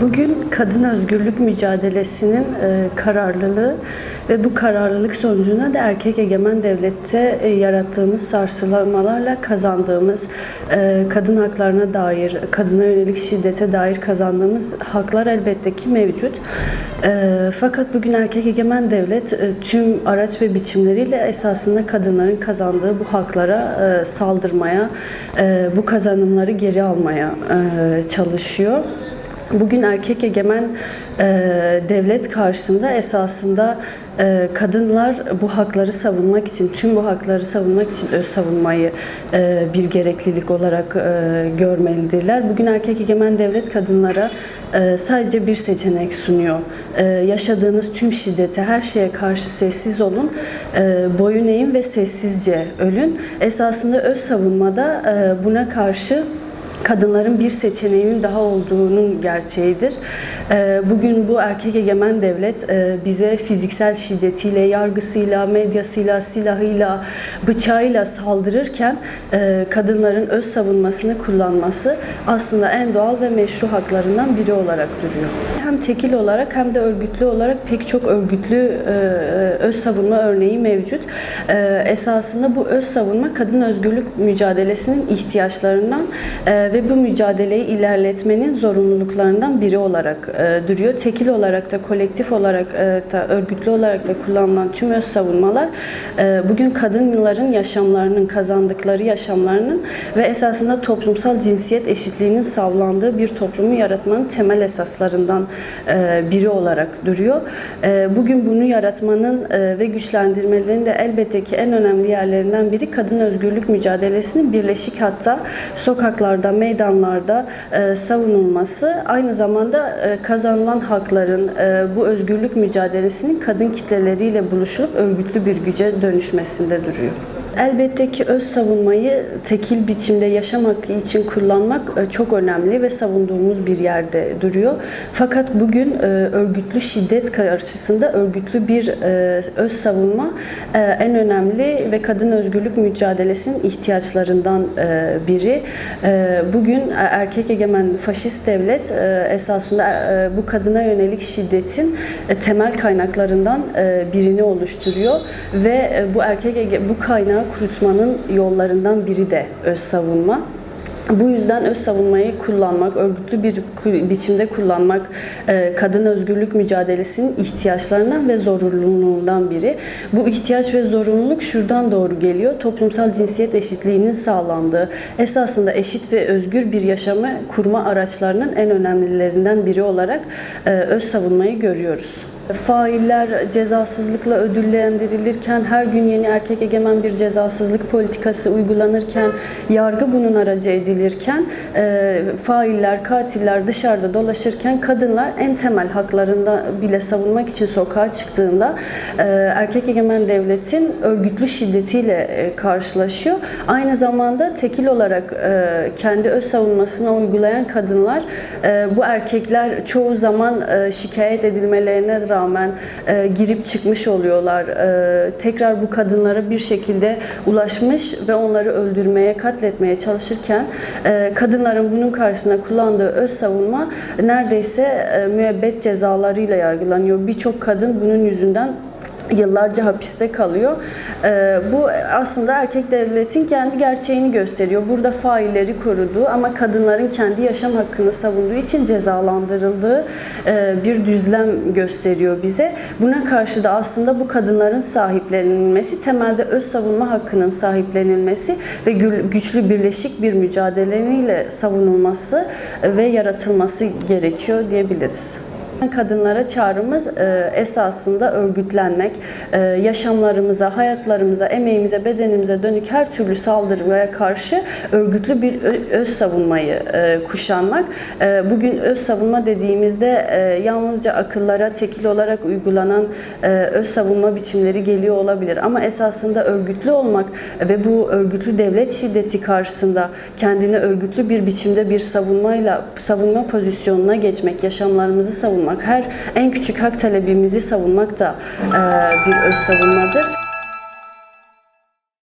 Bugün kadın özgürlük mücadelesinin e, kararlılığı ve bu kararlılık sonucunda da erkek egemen devlette e, yarattığımız sarsılmalarla kazandığımız e, kadın haklarına dair, kadına yönelik şiddete dair kazandığımız haklar elbette ki mevcut. Fakat bugün erkek egemen devlet tüm araç ve biçimleriyle esasında kadınların kazandığı bu haklara saldırmaya, bu kazanımları geri almaya çalışıyor. Bugün erkek egemen e, devlet karşısında esasında e, kadınlar bu hakları savunmak için, tüm bu hakları savunmak için öz savunmayı e, bir gereklilik olarak e, görmelidirler. Bugün erkek egemen devlet kadınlara e, sadece bir seçenek sunuyor. E, yaşadığınız tüm şiddete, her şeye karşı sessiz olun, e, boyun eğin ve sessizce ölün. Esasında öz savunmada e, buna karşı kadınların bir seçeneğinin daha olduğunun gerçeğidir. Ee, Bugün bu erkek egemen devlet e, bize fiziksel şiddetiyle, yargısıyla, medyasıyla, silahıyla, bıçağıyla saldırırken e, kadınların öz savunmasını kullanması aslında en doğal ve meşru haklarından biri olarak duruyor. Hem tekil olarak hem de örgütlü olarak pek çok örgütlü e, öz savunma örneği mevcut. Esasında bu öz savunma kadın özgürlük mücadelesinin ihtiyaçlarından ve bu mücadeleyi ilerletmenin zorunluluklarından biri olarak e, duruyor. Tekil olarak da kolektif olarak e, da örgütlü olarak da kullanılan tüm öz savunmalar e, bugün kadınların yaşamlarının kazandıkları yaşamlarının ve esasında toplumsal cinsiyet eşitliğinin sağlandığı bir toplumu yaratmanın temel esaslarından e, biri olarak duruyor. E, Bugün bunu yaratmanın e, ve güçlendirmelerinin de elbette ki en önemli yerlerinden biri kadın özgürlük mücadelesinin birleşik hatta sokaklarda, meydanlarda e, savunulması. Aynı zamanda e, kazanılan hakların e, bu özgürlük mücadelesinin kadın kitleleriyle buluşup örgütlü bir güce dönüşmesinde duruyor. Elbette ki öz savunmayı tekil biçimde yaşam hakkı için kullanmak e, çok önemli ve savunduğumuz bir yerde duruyor. Fakat bugün e, örgütlü şiddet karşısında örgütlü bir e, öz savunma en önemli ve kadın özgürlük mücadelesinin ihtiyaçlarından biri. Bugün erkek egemen faşist devlet esasında bu kadına yönelik şiddetin temel kaynaklarından birini oluşturuyor ve bu erkek bu kaynağı kurutmanın yollarından biri de öz savunma. Bu yüzden öz savunmayı kullanmak, örgütlü bir biçimde kullanmak e, kadın özgürlük mücadelesinin ihtiyaçlarından ve zorunluluğundan biri. Bu ihtiyaç ve zorunluluk şuradan doğru geliyor. Toplumsal cinsiyet eşitliğinin sağlandığı, esasında eşit ve özgür bir yaşamı kurma araçlarının en önemlilerinden biri olarak e, öz savunmayı görüyoruz. Failler cezasızlıkla ödüllendirilirken, her gün yeni erkek egemen bir cezasızlık politikası uygulanırken, yargı bunun aracı edilirken, e, failler, katiller dışarıda dolaşırken kadınlar en temel haklarında bile savunmak için sokağa çıktığında e, erkek egemen devletin örgütlü şiddetiyle e, karşılaşıyor. Aynı zamanda tekil olarak kendi öz savunmasına uygulayan kadınlar bu erkekler çoğu zaman şikayet edilmelerine rağmen e, girip çıkmış oluyorlar. E, tekrar bu kadınlara bir şekilde ulaşmış ve onları öldürmeye, katletmeye çalışırken e, kadınların bunun karşısına kullandığı öz savunma neredeyse e, müebbet cezalarıyla yargılanıyor. Birçok kadın bunun yüzünden yıllarca hapiste kalıyor. Ee, bu aslında erkek devletin kendi gerçeğini gösteriyor. Burada failleri koruduğu ama kadınların kendi yaşam hakkını savunduğu için cezalandırıldığı e, bir düzlem gösteriyor bize. Buna karşı da aslında bu kadınların sahiplenilmesi, temelde öz savunma hakkının sahiplenilmesi ve gü- güçlü birleşik bir mücadeleyle savunulması ve yaratılması gerekiyor diyebiliriz. Kadınlara çağrımız e, esasında örgütlenmek, e, yaşamlarımıza, hayatlarımıza, emeğimize, bedenimize dönük her türlü saldırıya karşı örgütlü bir öz savunmayı e, kuşanmak. Bugün öz savunma dediğimizde yalnızca akıllara tekil olarak uygulanan öz savunma biçimleri geliyor olabilir. Ama esasında örgütlü olmak ve bu örgütlü devlet şiddeti karşısında kendini örgütlü bir biçimde bir savunmayla savunma pozisyonuna geçmek, yaşamlarımızı savunmak, her en küçük hak talebimizi savunmak da e, bir öz savunmadır.